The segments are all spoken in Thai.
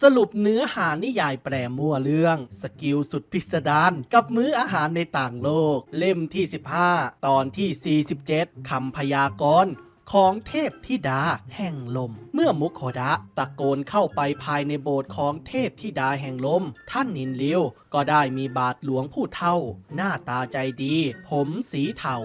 สรุปเนื้อหานิยายแปรมั่วเรื่อง สกิลสุดพิสดารกับมื้ออาหารในต่างโลก เล่มที่ 15 ตอนที่ 47 คำพยากรณ์ของเทพธิดาแห่งลม เมื่อมุโคดะตะโกนเข้าไปภายในโบสถ์ของเทพธิดาแห่งลม ท่านนินลิวก็ได้มีบาทหลวงผู้เท่า หน้าตาใจดี ผมสีเทา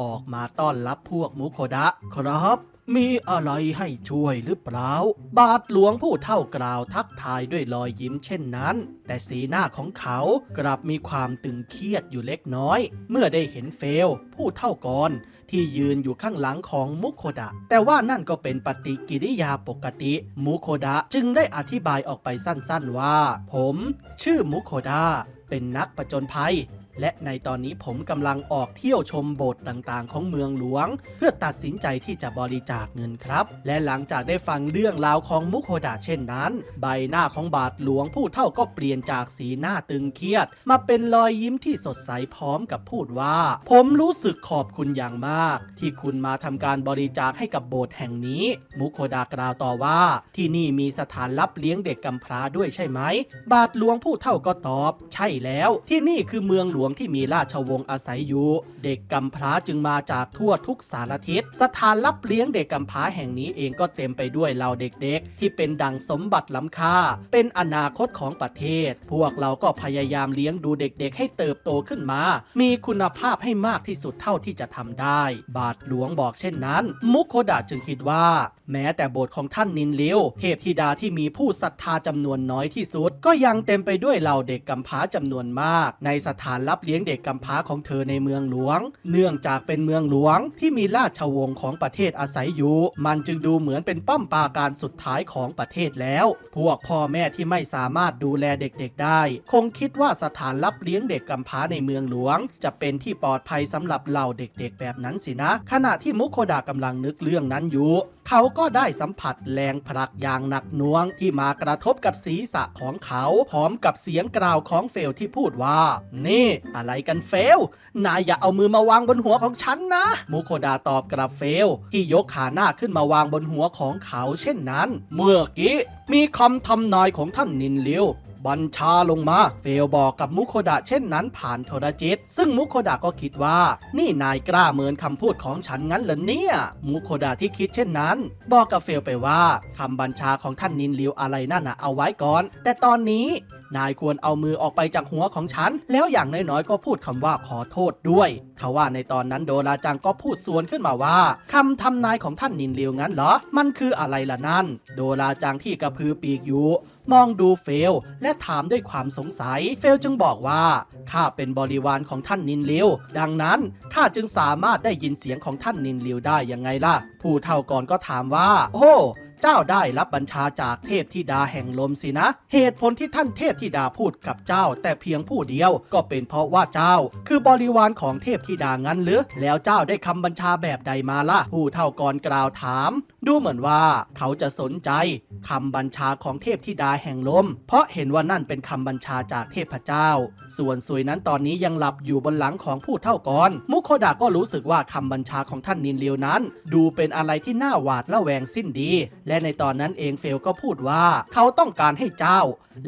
ออกมาต้อนรับพวกมุโคดะครับ มีอะไรให้ช่วยหรือเปล่า บาทหลวงผู้เท่ากล่าวทักทายด้วยรอยยิ้มเช่นนั้น แต่สีหน้าของเขากลับมีความตึงเครียดอยู่เล็กน้อย เมื่อได้เห็นเฟล ผู้เท่ากรที่ยืนอยู่ข้างหลังของมุโคดะ แต่ว่านั่นก็เป็นปฏิกิริยาปกติ มุโคดะจึงได้อธิบายออกไปสั้นๆว่า ผม ชื่อมุโคดะเป็นนักประจนภัย และในตอนนี้ผมกำลังออกเที่ยวชมโบสถ์ต่างๆ ของเมืองหลวง เพื่อตัดสินใจที่จะบริจาคเงินครับ และหลังจากได้ฟังเรื่องราวของมุโคดะเช่นนั้น ใบหน้าของบาทหลวงผู้เท่าก็เปลี่ยนจากสีหน้าตึงเครียด มาเป็นรอยยิ้มที่สดใสพร้อมกับพูดว่า ผมรู้สึกขอบคุณอย่างมาก ที่คุณมาทำการบริจาคให้กับโบสถ์แห่งนี้ มุโคดากล่าวต่อว่า ที่นี่มีสถานรับเลี้ยงเด็กกำพร้าด้วยใช่ไหม บาทหลวงผู้เท่าก็ตอบ ใช่แล้ว ที่นี่คือเมืองหลวงที่มีราชวงศ์อาศัยอยู่ เด็กกำพร้าจึงมาจากทั่วทุกสารทิศ สถานรับเลี้ยงเด็กกำพร้าแห่งนี้เองก็เต็มไปด้วยเหล่าเด็กๆ ที่เป็นดังสมบัติล้ำค่า เป็นอนาคตของประเทศ พวกเราก็พยายามเลี้ยงดูเด็กๆ ให้เติบโตขึ้นมา มีคุณภาพให้มากที่สุดเท่าที่จะทำได้ บาทหลวงบอกเช่นนั้น มุโคดะจึงคิดว่า แม้แต่โบสถ์ของท่านนินเลิวเทพธิดาที่มีผู้ศรัทธาจำนวนน้อยที่สุด ก็ยังเต็มไปด้วยเหล่าเด็กกำพร้าจำนวนมาก ในสถานรับเลี้ยงเด็กกำพร้าของเธอในเมืองหลวง เนื่องจากเป็นเมืองหลวงที่มีราชวงศ์ของประเทศอาศัยอยู่ มันจึงดูเหมือนเป็นป้อมปราการสุดท้ายของประเทศแล้ว พวกพ่อแม่ที่ไม่สามารถดูแลเด็กๆได้ คงคิดว่าสถานรับเลี้ยงเด็กกำพร้าในเมืองหลวง จะเป็นที่ปลอดภัยสำหรับเหล่าเด็กๆ แบบนั้นสินะ ขณะที่มุโคดากำลังนึกเรื่องนั้นอยู่ เขาก็ได้สัมผัสแรงผลักอย่างหนักหน่วงที่มากระทบกับศีรษะของเขาพร้อมกับเสียงกล่าวของเฟลที่พูดว่า นี่ อะไรกันเฟล นายอย่าเอามือมาวางบนหัวของฉันนะมุโคดาตอบกลับเฟล ที่ยกขาหน้าขึ้นมาวางบนหัวของเขาเช่นนั้น เมื่อกี้มีคำทำนายของท่านนินเลียว บัญชาลงมา เฟลบอกกับมุโคดะเช่นนั้นผ่านโทรจิต ซึ่งมุโคดะก็คิดว่า นี่นายกล้าเมินคำพูดของฉันงั้นเหรอเนี่ย มุโคดะที่คิดเช่นนั้น บอกกับเฟลไปว่าคำบัญชาของท่านนินลิวอะไรนั่นนะเอาไว้ก่อน แต่ตอนนี้นายควรเอามือออกไปจากหัวของฉัน แล้วอย่างน้อยๆก็พูดคำว่าขอโทษด้วยทว่าในตอนนั้นโดราจังก็พูดสวนขึ้นมาว่าคำทำนายของท่านนินเลิวงั้นเหรอ มันคืออะไรล่ะนั่น โดราจังที่กระพือปีกอยู่ มองดูเฟล และถามด้วยความสงสัย เฟลจึงบอกว่าข้าเป็นบริวารของท่านนินลิว ดังนั้นข้าจึงสามารถได้ยินเสียงของท่านนินลิวได้ยังไงล่ะ ผู้เฒ่าก่อนก็ถามว่า โอ้ เจ้าได้รับบัญชาจากเทพธิดาแห่งลมสินะ เหตุผลที่ท่านเทพธิดาพูดกับเจ้า แต่เพียงผู้เดียวก็เป็นเพราะว่าเจ้า คือบริวารของเทพธิดางั้นหรือ แล้วเจ้าได้คำบัญชาแบบใดมาล่ะผู้เฒ่าก่อนกล่าวถาม ดูเหมือนว่าเขาจะสนใจคำบัญชาของเทพธิดาแห่งลม เพราะเห็นว่านั่นเป็นคำบัญชาจากเทพเจ้า ส่วนสุยนั้นตอนนี้ยังหลับอยู่บนหลังของผู้เฒ่าก่อนมุโคดะก็รู้สึกว่าคำบัญชาของท่านนินเลียวนั้น ดูเป็นอะไรที่น่าหวาดระแวงสิ้นดีและในตอนนั้นเองเฟลก็พูดว่าเขาต้องการให้เจ้า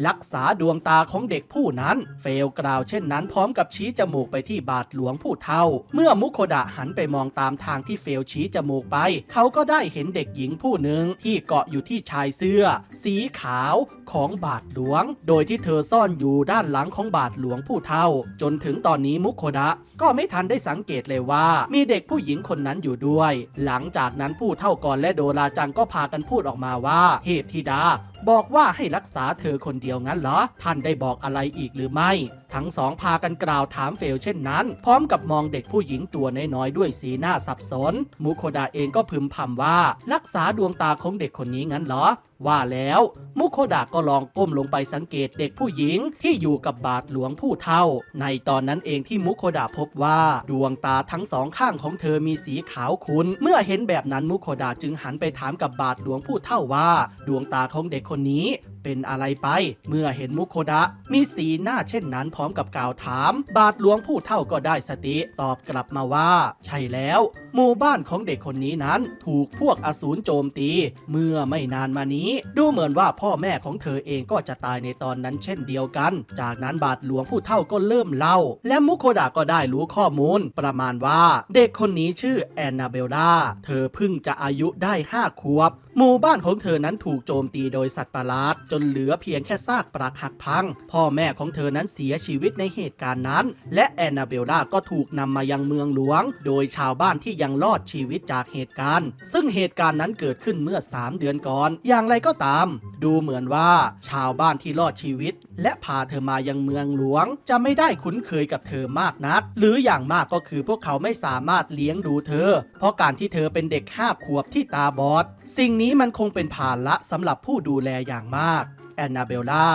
รักษาดวงตาของเด็กผู้นั้น เฟลกล่าวเช่นนั้นพร้อมกับชี้จมูกไปที่บาทหลวงผู้เฒ่า เมื่อมุโคดะหันไปมองตามทางที่เฟลชี้จมูกไป เขาก็ได้เห็นเด็กหญิงผู้หนึ่งที่เกาะอยู่ที่ชายเสื้อ สีขาวของบาทหลวง โดยที่เธอซ่อนอยู่ด้านหลังของบาทหลวงผู้เฒ่า จนถึงตอนนี้มุโคดะก็ไม่ทันได้สังเกตเลยว่า มีเด็กผู้หญิงคนนั้นอยู่ด้วย หลังจากนั้นผู้เฒ่าก่อนและโดราจังก็พากันพูดออกมาว่าเทพธิดา บอกว่าให้รักษาเธอคนเดียวงั้นเหรอ ท่านได้บอกอะไรอีกหรือไม่ ทั้งสองพากันกล่าวถามเฟลเช่นนั้น พร้อมกับมองเด็กผู้หญิงตัวน้อยๆด้วยสีหน้าสับสน มุโคดะเองก็พึมพำว่า รักษาดวงตาของเด็กคนนี้งั้นเหรอ ว่าแล้วมุโคดะก็ลองก้มลงไปสังเกตเด็กผู้หญิงที่อยู่กับบาทหลวงผู้เท่า ในตอนนั้นเองที่มุโคดะพบว่าดวงตาทั้งสองข้างของเธอมีสีขาวขุนเมื่อเห็นแบบนั้นมุโคดะจึงหันไปถามกับบาทหลวงผู้เท่าว่า ดวงตาของเด็กคนนี้ เป็นอะไรไป เมื่อเห็นมุโคดะ มีสีหน้าเช่นนั้นพร้อมกับกล่าวถาม บาทหลวงผู้เท่าก็ได้สติตอบกลับมาว่า ใช่แล้ว หมู่บ้านของเด็กคนนี้นั้น ถูกพวกอสูรโจมตี เมื่อไม่นานมานี้ ดูเหมือนว่าพ่อแม่ของเธอเองก็จะตายในตอนนั้นเช่นเดียวกัน จากนั้นบาทหลวงผู้เท่าก็เริ่มเล่า และมุโคดะก็ได้รู้ข้อมูล ประมาณว่า เด็กคนนี้ชื่อแอนนาเบลดาเธอเพิ่งจะอายุได้ห้าขวบ หมู่บ้านของเธอนั้นถูกโจมตีโดยสัตว์ประหลาด จนเหลือเพียงแค่ซากปรักหักพัง พ่อแม่ของเธอนั้นเสียชีวิตในเหตุการณ์นั้น และแอนนาเบลล่าก็ถูกนำมายังเมืองหลวง โดยชาวบ้านที่ยังรอดชีวิตจากเหตุการณ์ ซึ่งเหตุการณ์นั้นเกิดขึ้นเมื่อ 3 เดือนก่อน อย่างไรก็ตาม ดูเหมือนว่าชาวบ้านที่รอดชีวิต และพาเธอมายังเมืองหลวง จะไม่ได้คุ้นเคยกับเธอมากนัก หรืออย่างมากก็คือพวกเขาไม่สามารถเลี้ยงดูเธอ เพราะการที่เธอเป็นเด็กห้าขวบที่ตาบอด สิ่งนี้มันคงเป็นภาระสำหรับผู้ดูแลอย่างมากแอนนาเบลล่า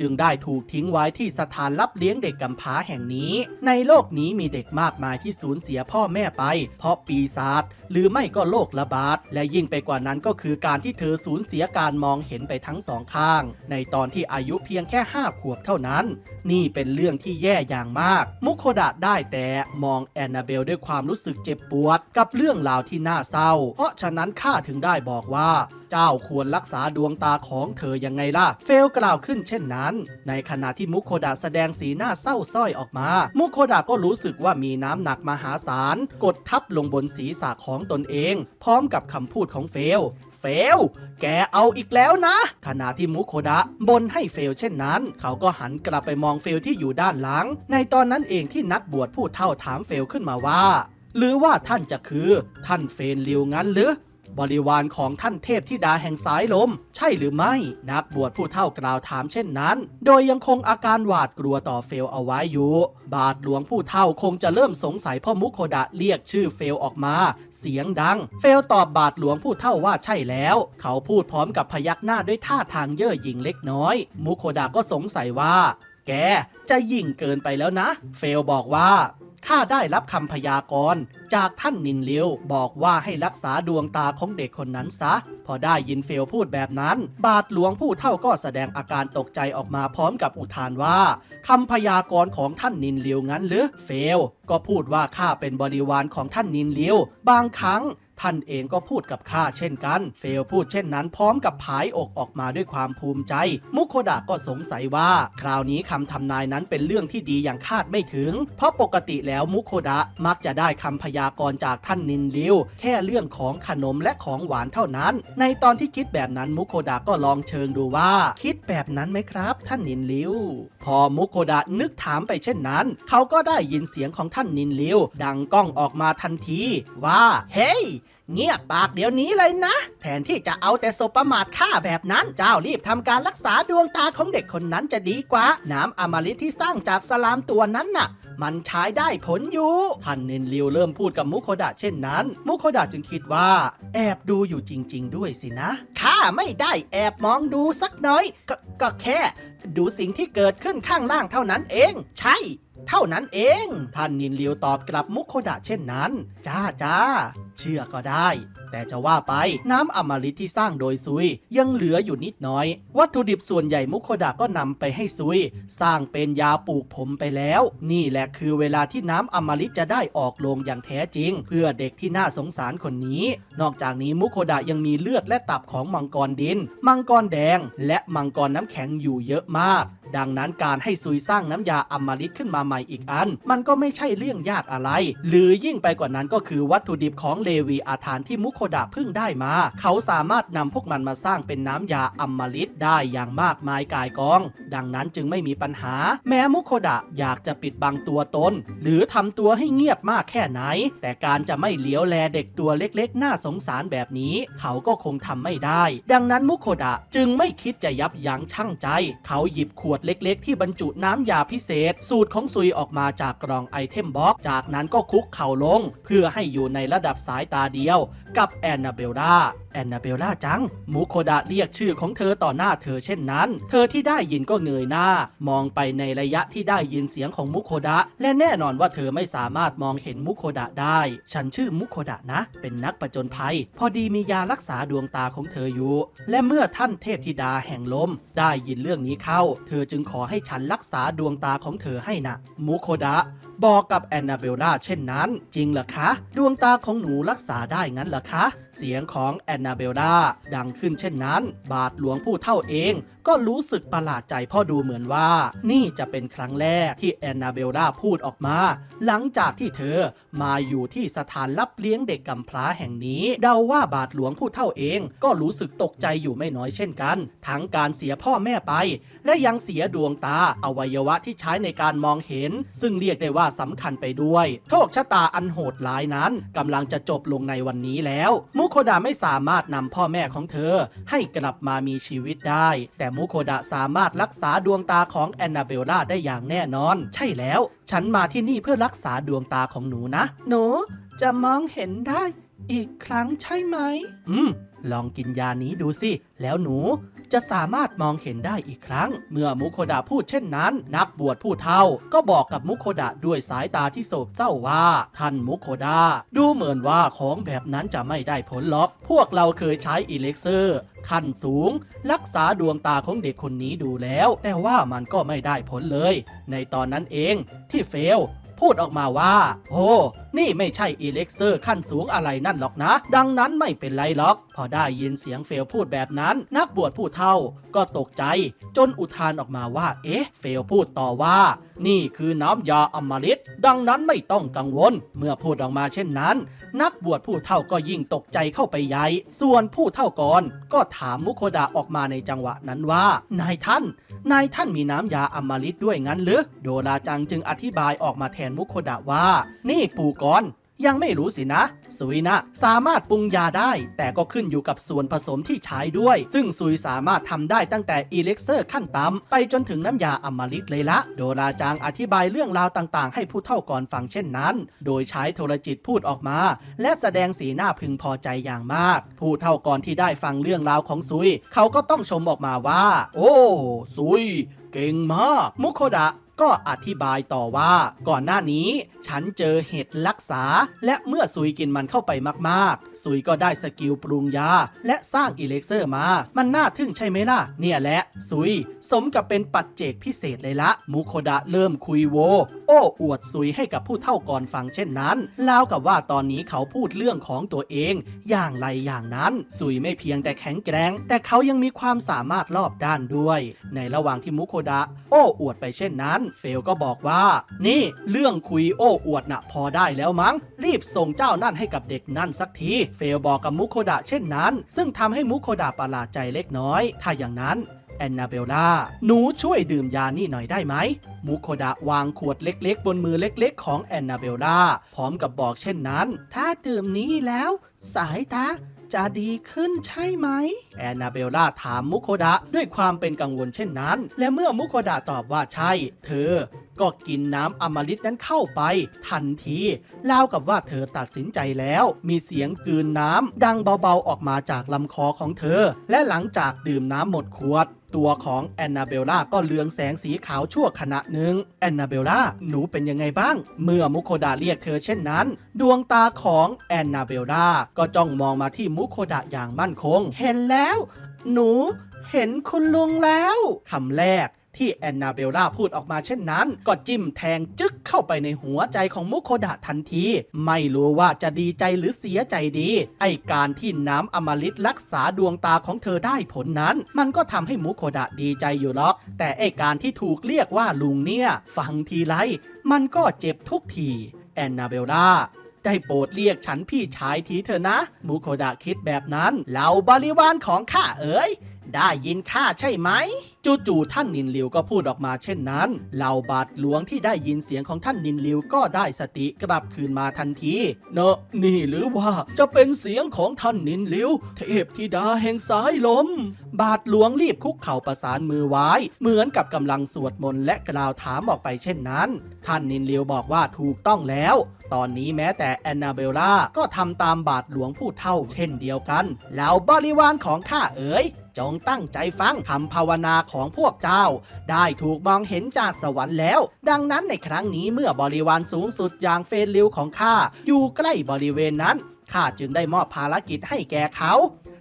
จึงได้ถูกทิ้งไว้ที่สถานรับเลี้ยงเด็กกำพร้าแห่งนี้ ในโลกนี้มีเด็กมากมายที่สูญเสียพ่อแม่ไป เพราะปีศาจหรือไม่ก็โรคระบาด และยิ่งไปกว่านั้นก็คือการที่เธอสูญเสียการมองเห็นไปทั้งสองข้าง ในตอนที่อายุเพียงแค่ห้าขวบเท่านั้น นี่เป็นเรื่องที่แย่อย่างมาก มุโคดะได้แต่มองแอนนาเบลด้วยความรู้สึกเจ็บปวด กับเรื่องราวที่น่าเศร้า เพราะฉะนั้นข้าถึงได้บอกว่า เจ้าควรรักษาดวงตาของเธอยังไงล่ะ เฟลกล่าวขึ้นเช่นนั้น ในขณะที่มุโคดะแสดงสีหน้าเศร้าส้อยออกมา มุโคดะก็รู้สึกว่ามีน้ำหนักมหาศาล กดทับลงบนศีรษะของตนเอง พร้อมกับคำพูดของเฟลเฟล แกเอาอีกแล้วนะ ขณะที่มุโคดะบนให้เฟลเช่นนั้น เขาก็หันกลับไปมองเฟลที่อยู่ด้านหลัง ในตอนนั้นเองที่นักบวชผู้เท่าถามเฟลขึ้นมาว่า หรือว่าท่านจะคือ ท่านเฟนลิวงั้นหรือ บริวารของท่านเทพธิดาแห่งสายลม ใช่หรือไม่ นักบวชผู้เท่ากล่าวถามเช่นนั้น โดยยังคงอาการหวาดกลัวต่อเฟลเอาไว้อยู่ บาทหลวงผู้เท่าคงจะเริ่มสงสัยพ่อมุโคดะเรียกชื่อเฟลออกมา เสียงดัง เฟลตอบบาทหลวงผู้เท่าว่าใช่แล้ว เขาพูดพร้อมกับพยักหน้าด้วยท่าทางเย่อหยิ่งเล็กน้อย มุโคดะก็สงสัยว่า แกจะยิ่งเกินไปแล้วนะ เฟลบอกว่า ข้าได้รับคำพยากรณ์จากท่านนินเลียวบอกว่าให้รักษาดวงตาของเด็กคนนั้นซะ พอได้ยินเฟลพูดแบบนั้น บาทหลวงผู้เท่าก็แสดงอาการตกใจออกมาพร้อมกับอุทานว่าคำพยากรณ์ของท่านนินเลียวงั้นหรือเฟลก็พูดว่าข้าเป็นบริวารของท่านนินเลียวบางครั้ง ท่านเองก็พูดกับข้าเช่นกัน เฟลพูดเช่นนั้นพร้อมกับผายอกออกมาด้วยความภูมิใจ มุโคดะก็สงสัยว่า คราวนี้คำทำนายนั้นเป็นเรื่องที่ดีอย่างคาดไม่ถึง เพราะปกติแล้วมุโคดะมักจะได้คำพยากรณ์จากท่านนินลิว แค่เรื่องของขนมและของหวานเท่านั้น ในตอนที่คิดแบบนั้นมุโคดะก็ลองเชิงดูว่า คิดแบบนั้นไหมครับ ท่านนินลิว พอมุโคดะนึกถามไปเช่นนั้น เขาก็ได้ยินเสียงของท่านนินลิว ดังก้องออกมาทันที ว่า เฮ้ย เงียบปากเดี๋ยวนี้เลยนะแทนที่จะเอาแต่สบประมาทข้าแบบนั้นเจ้ารีบทำการรักษาดวงตาของเด็กคนนั้นจะดีกว่า น้ำอมฤตที่สร้างจากสลามตัวนั้นน่ะ มันใช้ได้ผลอยู่ท่านเนนริวเริ่มพูดกับมุโคดะเช่นนั้น มุโคดะจึงคิดว่า แอบดูอยู่จริง ๆ ด้วยสินะข้าไม่ได้แอบมองดูสักน้อยกก็แค่ ดูสิ่งที่เกิดขึ้นข้างล่างเท่านั้นเอง ใช่ เท่านั้นเอง ท่านนินลิวตอบกลับมุโคดะเช่นนั้น จ้าจ้าเชื่อก็ได้ แต่จะว่าไปน้ำอมฤตที่สร้างโดยซุย ยังเหลืออยู่นิดน้อย วัตถุดิบส่วนใหญ่มุโคดะก็นำไปให้ซุย สร้างเป็นยาปลูกผมไปแล้ว นี่แหละคือเวลาที่น้ำอมฤตจะได้ออกโรงอย่างแท้จริง เพื่อเด็กที่น่าสงสารคนนี้ นอกจากนี้มุโคดะยังมีเลือดและตับของมังกรดิน มังกรแดง และมังกรน้ำแข็งอยู่เยอะมากดังนั้นการให้ซุยสร้างน้ำยาอมฤตขึ้นมาใหม่อีกอัน มันก็ไม่ใช่เรื่องยากอะไร หรือยิ่งไปกว่านั้นก็คือวัตถุดิบของเลวีอาถานที่มุโคดะเพิ่งได้มา เขาสามารถนำพวกมันมาสร้างเป็นน้ำยาอมฤตได้อย่างมากมายกายกอง ดังนั้นจึงไม่มีปัญหา แม้มุโคดะอยากจะปิดบังตัวตน หรือทำตัวให้เงียบมากแค่ไหน แต่การจะไม่เลี้ยวแลเด็กตัวเล็กๆ น่าสงสารแบบนี้ เขาก็คงทำไม่ได้ ดังนั้นมุโคดะจึงไม่คิดจะยับยั้งชั่งใจ เขาหยิบขวดดเล็กๆ ที่บรรจุน้ำยาพิเศษ สูตรของซุยออกมาจากกล่องไอเทมบ็อกจากนั้นก็คุกเข่าลง เพื่อให้อยู่ในระดับสายตาเดียวกับแอนนาเบลดา แอนนาเบลดาจัง มุโคดะเรียกชื่อของเธอต่อหน้าเธอเช่นนั้น เธอที่ได้ยินก็เงยหน้า มองไปในระยะที่ได้ยินเสียงของมุโคดะ และแน่นอนว่าเธอไม่สามารถมองเห็นมุโคดะได้ ฉันชื่อมุโคดะนะ เป็นนักประจนภัย พอดีมียารักษาดวงตาของเธออยู่ และเมื่อท่านเทพธิดาแห่งลม ได้ยินเรื่องนี้เข้า เธอจึงขอให้ฉันรักษาดวงตาของเธอให้นะมุโคดะบอกกับแอนนาเบลล่าเช่นนั้น จริงเหรอคะ ดวงตาของหนูรักษาได้งั้นเหรอคะ เสียงของแอนนาเบลล่าดังขึ้นเช่นนั้น บาทหลวงผู้เท่าเอง ก็รู้สึกประหลาดใจพ่อดูเหมือนว่า นี่จะเป็นครั้งแรกที่แอนนาเบลล่าพูดออกมา หลังจากที่เธอมาอยู่ที่สถานรับเลี้ยงเด็กกำพร้าแห่งนี้ เดาว่าบาทหลวงผู้เท่าเอง ก็รู้สึกตกใจอยู่ไม่น้อยเช่นกัน ทั้งการเสียพ่อแม่ไป และยังเสียดวงตาอวัยวะที่ใช้ในการมองเห็น ซึ่งเรียกได้ว่าสำคัญไปด้วย โชคชะตาอันโหดร้ายนั้นกำลังจะจบลงในวันนี้แล้ว มุโคดะไม่สามารถนำพ่อแม่ของเธอ ให้กลับมามีชีวิตได้ แต่มุโคดะสามารถรักษาดวงตาของแอนนาเบลล่าได้อย่างแน่นอน ใช่แล้ว ฉันมาที่นี่เพื่อรักษาดวงตาของหนูนะ หนูจะมองเห็นได้ อีกครั้งใช่ไหม อืม ลองกินยานี้ดูสิ แล้วหนูจะสามารถมองเห็นได้อีกครั้ง เมื่อมุโคดะพูดเช่นนั้น นักบวชผู้เฒ่าก็บอกกับมุโคดะด้วยสายตาที่โศกเศร้าว่า ท่านมุโคดะดูเหมือนว่าของแบบนั้นจะไม่ได้ผลหรอก พวกเราเคยใช้อิเล็กเซอร์ขั้นสูง รักษาดวงตาของเด็กคนนี้ดูแล้ว แต่ว่ามันก็ไม่ได้ผลเลย ในตอนนั้นเองที่เฟลพูดออกมาว่า โอ้ นี่ไม่ใช่อีเล็กเซอร์ขั้นสูงอะไรนั่นหรอกนะ ดังนั้นไม่เป็นไรหรอก พอได้ยินเสียงเฟลพูดแบบนั้น นักบวชผู้เท่าก็ตกใจ จนอุทานออกมาว่า เอ๊ะ เฟลพูดต่อว่า นี่คือน้ำยาอมฤตดังนั้นไม่ต้องกังวล เมื่อพูดออกมาเช่นนั้น นักบวชผู้เท่าก็ยิ่งตกใจเข้าไปใหญ่ ส่วนผู้เท่าก่อนก็ถามมุโคดะออกมาในจังหวะนั้นว่า นายท่าน นายท่านมีน้ำยาอมฤตด้วยงั้นหรือ โดราจังจึงอธิบายออกมาแทนมุโคดะว่า นี่ปู่กอน ยังไม่รู้สินะ สุยนะสามารถปรุงยาได้ แต่ก็ขึ้นอยู่กับส่วนผสมที่ใช้ด้วย ซึ่งซุยสามารถทำได้ตั้งแต่อีเล็กเซอร์ขั้นต่ำไปจนถึงน้ำยาอมฤตเลยละ โดราจังอธิบายเรื่องราวต่างๆ ให้ผู้เท่าก่อนฟังเช่นนั้น โดยใช้โทรจิตพูดออกมา และแสดงสีหน้าพึงพอใจอย่างมาก ผู้เท่าก่อนที่ได้ฟังเรื่องราวของซุย เขาก็ต้องชมออกมาว่า โอ้ซุยเก่งมาก มุโคดะ ก็อธิบายต่อว่า ก่อนหน้านี้ฉันเจอเห็ดรักษา และเมื่อซุยกินมันเข้าไปมากๆ ซุยก็ได้สกิลปรุงยา และสร้างอิเล็กเซอร์มา มันน่าทึ่งใช่ไหมล่ะ เนี่ยแหละ ซุย สมกับเป็นปัจเจกพิเศษเลยละ มุโคดะเริ่มคุยโว โอ้อวดซุยให้กับผู้เท่าก่อนฟังเช่นนั้นลาวกับว่าตอนนี้เขาพูดเรื่องของตัวเอง อย่างไรอย่างนั้น ซุยไม่เพียงแต่แข็งแกร่งแต่เขายังมีความสามารถรอบด้านด้วย ในระหว่างที่มุโคดะ โอ้อวดไปเช่นนั้นเฟลก็บอกว่า นี่เรื่องคุยโอ้อวดน่ะพอได้แล้วมั้ง รีบส่งเจ้านั่นให้กับเด็กนั่นสักที เฟลบอกกับมุโคดะเช่นนั้น ซึ่งทำให้มุโคดะประหลาดใจเล็กน้อย ถ้าอย่างนั้นแอนนาเบลล่า หนูช่วยดื่มยานี่หน่อยได้ไหม มุโคดะวางขวดเล็กๆ บนมือเล็กๆ ของแอนนาเบลล่า พร้อมกับบอกเช่นนั้น ถ้าดื่มนี้แล้ว สายตา จะดีขึ้นใช่ไหม แอนนาเบลล่าถามมุโคดะด้วยความเป็นกังวลเช่นนั้น และเมื่อมุโคดะตอบว่าใช่ เธอก็กินน้ำอมฤตนั้นเข้าไป ทันทีเล่าวกับว่าเธอตัดสินใจแล้ว มีเสียงกืนน้ำดังเบาๆออกมาจากลำคอของเธอ และหลังจากดื่มน้ำหมดขวด ตัวของแอนนาเบลล่าก็เลืองแสงสีขาวชั่วขณะหนึ่งแอนนาเบลล่าหนูเป็นยังไงบ้าง เมื่อมุโคดาเรียกเธอเช่นนั้น ดวงตาของแอนนาเบลล่าก็จ้องมองมาที่มุโคดะอย่างมั่นคง เห็นแล้ว หนูเห็นคุณลุงแล้วคำแรก ที่แอนนาเบลล่าพูดออกมาเช่นนั้น ก็จิ้มแทงจึ๊กเข้าไปในหัวใจของมุโคดะทันที ไม่รู้ว่าจะดีใจหรือเสียใจดี ไอการที่น้ำอมฤตรักษาดวงตาของเธอได้ผลนั้น มันก็ทำให้มุโคดะดีใจอยู่หรอก แต่ไอการที่ถูกเรียกว่าลุงเนี่ย ฟังทีไรมันก็เจ็บทุกที แอนนาเบลล่าได้โปรดเรียกฉันพี่ชายทีเถอะนะมุโคดะคิดแบบนั้น เหล่าบริวารของข้าเอ๋ย ได้ยินข้าใช่ไหม จู่ๆท่านนินลิวก็พูดออกมาเช่นนั้น เหล่าบาทหลวงที่ได้ยินเสียงของท่านนินลิวก็ได้สติกลับคืนมาทันทีเนอะนี่หรือว่าจะเป็นเสียงของท่านนินลิวเทพธิดาแห่งสายลม บาทหลวงรีบคุกเข่าประสานมือไว้ เหมือนกับกำลังสวดมนต์และกล่าวถามออกไปเช่นนั้น ท่านนินลิวบอกว่าถูกต้องแล้วตอนนี้แม้แต่แอนนาเบลล่าก็ทำตามบาทหลวงผู้เท่าเช่นเดียวกันเหล่าบริวารของข้าเอ๋ย จงตั้งใจฟังคำภาวนาของพวกเจ้า ได้ถูกมองเห็นจากสวรรค์แล้ว ดังนั้นในครั้งนี้เมื่อบริวารสูงสุดอย่างเฟนลิวของข้าอยู่ใกล้บริเวณนั้นข้าจึงได้มอบภารกิจให้แก่เขา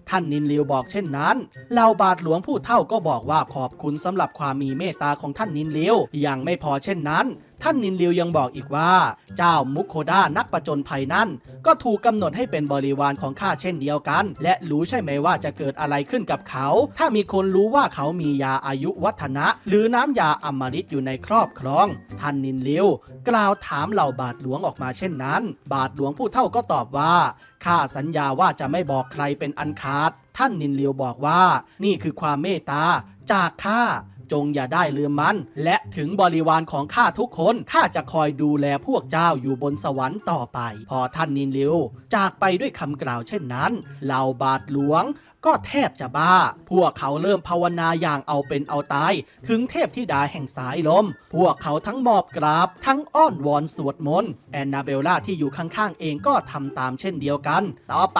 ท่านนินลิวบอกเช่นนั้นเหล่าบาทหลวงผู้เท่าก็บอกว่าขอบคุณสำหรับความมีเมตตาของท่านนินลิวยังไม่พอเช่นนั้น ท่านนินลิวยังบอกอีกว่า เจ้ามุกโคด้านักประจนภัยนั่นก็ถูกกำหนดให้เป็นบริวารของข้าเช่นเดียวกัน และรู้ใช่ไหมว่าจะเกิดอะไรขึ้นกับเขา ถ้ามีคนรู้ว่าเขามียาอายุวัฒนะ หรือน้ำยาอมฤตอยู่ในครอบครอง ท่านนินลิวกล่าวถามเหล่าบาทหลวงออกมาเช่นนั้น บาทหลวงผู้เท่าก็ตอบว่าข้าสัญญาว่าจะไม่บอกใครเป็นอันขาด ท่านนินลิวบอกว่า นี่คือความเมตตาจากข้า จงอย่าได้ลืมมัน และถึงบริวารของข้าทุกคนข้าจะคอยดูแลพวกเจ้าอยู่บนสวรรค์ต่อไป พอท่านนินลิวจากไปด้วยคำกล่าวเช่นนั้นเหล่าบาทหลวงก็แทบจะบ้า พวกเขาเริ่มภาวนาอย่างเอาเป็นเอาตาย ถึงเทพธิดาแห่งสายลม พวกเขาทั้งมอบกราบ ทั้งอ้อนวอนสวดมนต์ แอนนาเบลล่าที่อยู่ข้างๆ เองก็ทำตามเช่นเดียวกัน ต่อไป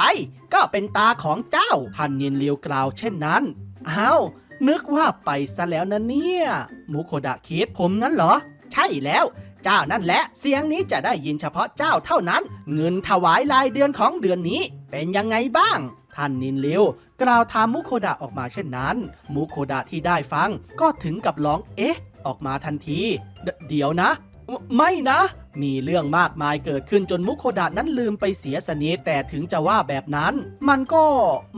ก็เป็นตาของเจ้า ท่านนินเลิวกล่าวเช่นนั้น อ้าว นึกว่าไปซะแล้วนะเนี่ยมุโคดะคิดผมงั้นเหรอ ใช่แล้ว เจ้านั่นแหละ เสียงนี้จะได้ยินเฉพาะเจ้าเท่านั้น เงินถวายรายเดือนของเดือนนี้ เป็นยังไงบ้างท่านนินลิวกล่าวถามมุโคดะออกมาเช่นนั้น มุโคดะที่ได้ฟังก็ถึงกับร้องเอ๊ะ ออกมาทันทีเดเดี๋ยวนะ ไม่นะ มีเรื่องมากมายเกิดขึ้นจนมุโคดะนั้นลืมไปเสียสนิทแต่ถึงจะว่าแบบนั้น มันก็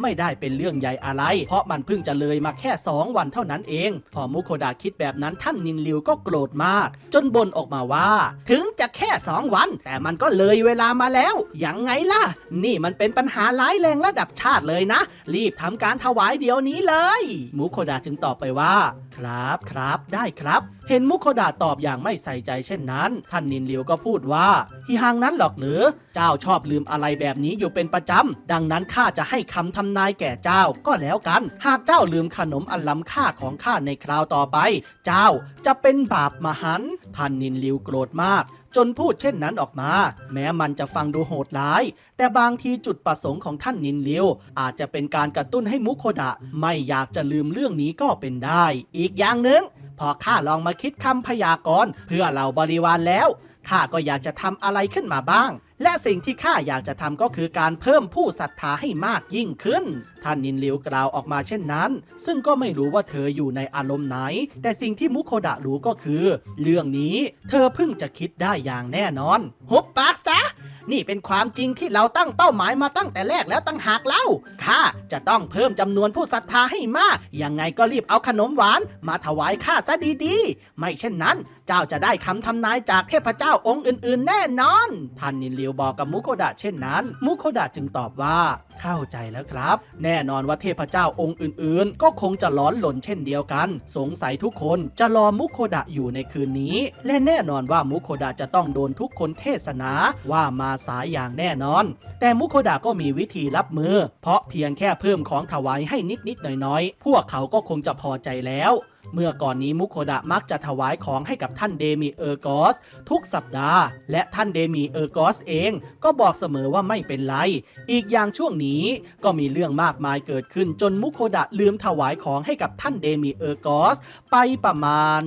ไม่ได้เป็นเรื่องใหญ่อะไร เพราะมันเพิ่งจะเลยมาแค่ 2 วันเท่านั้นเอง พอมุโคดะคิดแบบนั้นท่านนินลิวก็โกรธมาก จนบ่นออกมาว่า ถึงจะแค่ 2 วัน แต่มันก็เลยเวลามาแล้ว ยังไงล่ะ นี่มันเป็นปัญหาร้ายแรงระดับชาติเลยนะ รีบทำการถวายเดี๋ยวนี้เลย มุโคดะจึงตอบไปว่า ครับครับได้ครับ เห็นมุโคดะตอบอย่างไม่ใส่ใจเช่นนั้น ท่านนินลิวก็พูดว่าฮิฮังนั้นหรอกหรือ เจ้าชอบลืมอะไรแบบนี้อยู่เป็นประจำ ดังนั้นข้าจะให้คำทำนายแก่เจ้าก็แล้วกัน หากเจ้าลืมขนมอันล้ำค่าของข้าในคราวต่อไป เจ้าจะเป็นบาปมหันต์ท่านนินลิวโกรธมากจนพูดเช่นนั้นออกมา แม้มันจะฟังดูโหดร้าย แต่บางทีจุดประสงค์ของท่านนินลิวอาจจะเป็นการกระตุ้นให้มุโคดะ ไม่อยากจะลืมเรื่องนี้ก็เป็นได้ อีกอย่างหนึ่งพอข้าลองมาคิดคำพยากรณ์เพื่อเหล่าบริวารแล้ว ข้าก็อยากจะทำอะไรขึ้นมาบ้าง และสิ่งที่ข้าอยากจะทำก็คือการเพิ่มผู้ศรัทธาให้มากยิ่งขึ้น ท่านนินลิวกล่าวออกมาเช่นนั้น ซึ่งก็ไม่รู้ว่าเธออยู่ในอารมณ์ไหน แต่สิ่งที่มุโคดะรู้ก็คือ เรื่องนี้เธอเพิ่งจะคิดได้อย่างแน่นอนหุบปากซะนี่เป็นความจริงที่เราตั้งเป้าหมายมาตั้งแต่แรกแล้วตั้งหากเล่าข้าจะต้องเพิ่มจำนวนผู้ศรัทธาให้มาก ยังไงก็รีบเอาขนมหวานมาถวายข้าซะดีๆ ไม่เช่นนั้น เจ้าจะได้คำทำนายจากเทพเจ้าองค์อื่นๆ แน่นอน ท่านนินเลียวบอกกับมุโคดะเช่นนั้น มุโคดะจึงตอบว่า เข้าใจแล้วครับ แน่นอนว่าเทพเจ้าองค์อื่นๆ ก็คงจะร้อนหล่นเช่นเดียวกัน สงสัยทุกคนจะรอมุโคดะอยู่ในคืนนี้ และแน่นอนว่ามุโคดะจะต้องโดนทุกคนเทศนาว่ามาสายอย่างแน่นอน แต่มุโคดะก็มีวิธีรับมือ เพราะเพียงแค่เพิ่มของถวายให้นิดๆหน่อยๆ พวกเขาก็คงจะพอใจแล้ว เมื่อก่อนนี้มุโคดะมักจะถวายของให้กับท่านเดมิเออร์กอส ทุกสัปดาห์ และท่านเดมิเออร์กอสเองก็บอกเสมอว่าไม่เป็นไร อีกอย่างช่วงนี้ก็มีเรื่องมากมายเกิดขึ้นจนมุโคดะลืมถวายของให้กับท่านเดมิเออร์กอส ไปประมาณ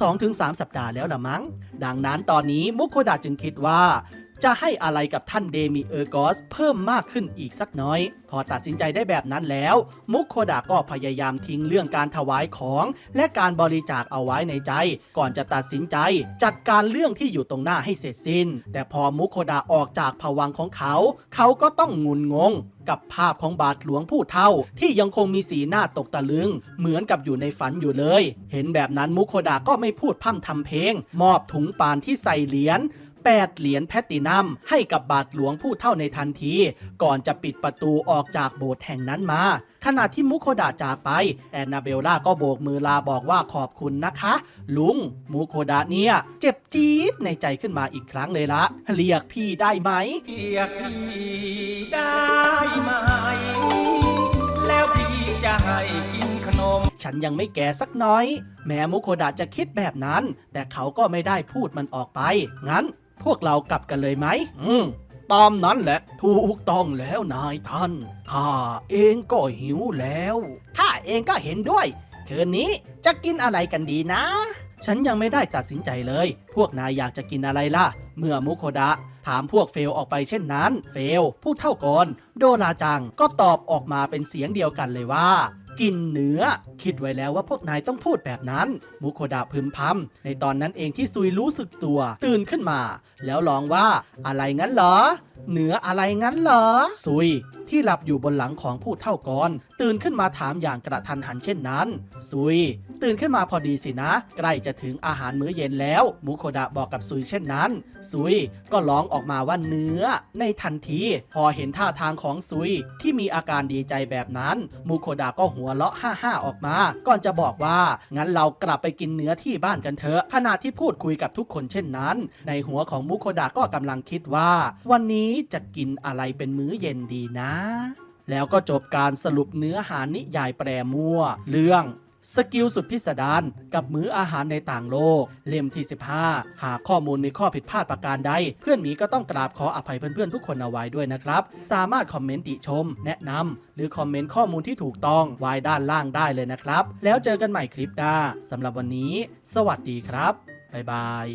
2-3 สัปดาห์แล้วละมั้ง ดังนั้นตอนนี้มุโคดะจึงคิดว่า จะให้อะไรกับท่านเดมิเออร์กอสเพิ่มมากขึ้นอีกสักน้อย พอตัดสินใจได้แบบนั้นแล้ว มุกโคดะก็พยายามทิ้งเรื่องการถวายของ และการบริจาคเอาไว้ในใจ ก่อนจะตัดสินใจ จัดการเรื่องที่อยู่ตรงหน้าให้เสร็จสิ้น แต่พอมุกโคดะออกจากภวังของเขา เขาก็ต้องงุนงงกับภาพของบาทหลวงผู้เท่า ที่ยังคงมีสีหน้าตกตะลึง เหมือนกับอยู่ในฝันอยู่เลย เห็นแบบนั้นมุโคดะก็ไม่พูดพร่ำทำเพลง มอบถุงปานที่ใส่เหรียญ 8 เหรียญแพลตตินัมให้กับบาทหลวงผู้เท่าในทันที ก่อนจะปิดประตูออกจากโบสถ์แห่งนั้นมา ขณะที่มุโคดะจากไป แอนนาเบลล่าก็โบกมือลาบอกว่าขอบคุณนะคะ ลุงมุโคดะเนี่ย เจ็บจี๊ดในใจขึ้นมาอีกครั้งเลยละเรียกพี่ได้ไหมเรียกพี่ได้ไหม แล้วพี่จะให้กินขนม ฉันยังไม่แก่สักน้อย แม้มุโคดะจะคิดแบบนั้น แต่เขาก็ไม่ได้พูดมันออกไป งั้น พวกเรากลับกันเลยไหม อืม ตามนั้นแหละ ถูกต้องแล้วนายท่าน ข้าเองก็หิวแล้ว ข้าเองก็เห็นด้วย คืนนี้จะกินอะไรกันดีนะ ฉันยังไม่ได้ตัดสินใจเลย พวกนายอยากจะกินอะไรล่ะ เมื่อมุโคดะ ถามพวกเฟลออกไปเช่นนั้น เฟลผู้เท่าก่อนโดราจังก็ตอบออกมาเป็นเสียงเดียวกันเลยว่า กินเนื้อ คิดไว้แล้วว่าพวกนายต้องพูดแบบนั้น มุโคดะพึมพำในตอนนั้นเองที่ซุยรู้สึกตัว ตื่นขึ้นมา แล้วร้องว่า อะไรงั้นเหรอเนื้ออะไรงั้นเหรอ ซุย ที่หลับอยู่บนหลังของผู้เท่ากรตื่นขึ้นมาถามอย่างกระทันหันเช่นนั้น ซุย ตื่นขึ้นมาพอดีสินะ ใกล้จะถึงอาหารมื้อเย็นแล้ว มุโคดะบอกกับซุยเช่นนั้น ซุยก็ร้องออกมาว่าเนื้อ ในทันที พอเห็นท่าทางของซุยที่มีอาการดีใจแบบนั้น มุโคดะก็หัวเราะห้าห้าๆออกมา ก่อนจะบอกว่า งั้นเรากลับไปกินเนื้อที่บ้านกันเถอะ ขณะที่พูดคุยกับทุกคนเช่นนั้น ในหัวของมุโคดะก็กำลังคิดว่า วันนี้จะกินอะไรเป็นมื้อเย็นดีนะ แล้วก็จบการสรุปเนื้อหานิยายแปรมั่ว เรื่อง สกิลสุดพิสดารกับมื้ออาหารในต่างโลก เล่มที่ 15 หากข้อมูลมีข้อผิดพลาดประการใด เพื่อนหมีก็ต้องกราบขออภัยเพื่อนๆทุกคนเอาไว้ด้วยนะครับ สามารถคอมเมนต์ติชม แนะนำหรือคอมเมนต์ข้อมูลที่ถูกต้องไว้ด้านล่างได้เลยนะครับ แล้วเจอกันใหม่คลิปหน้าสำหรับวันนี้ สวัสดีครับบ๊ายบาย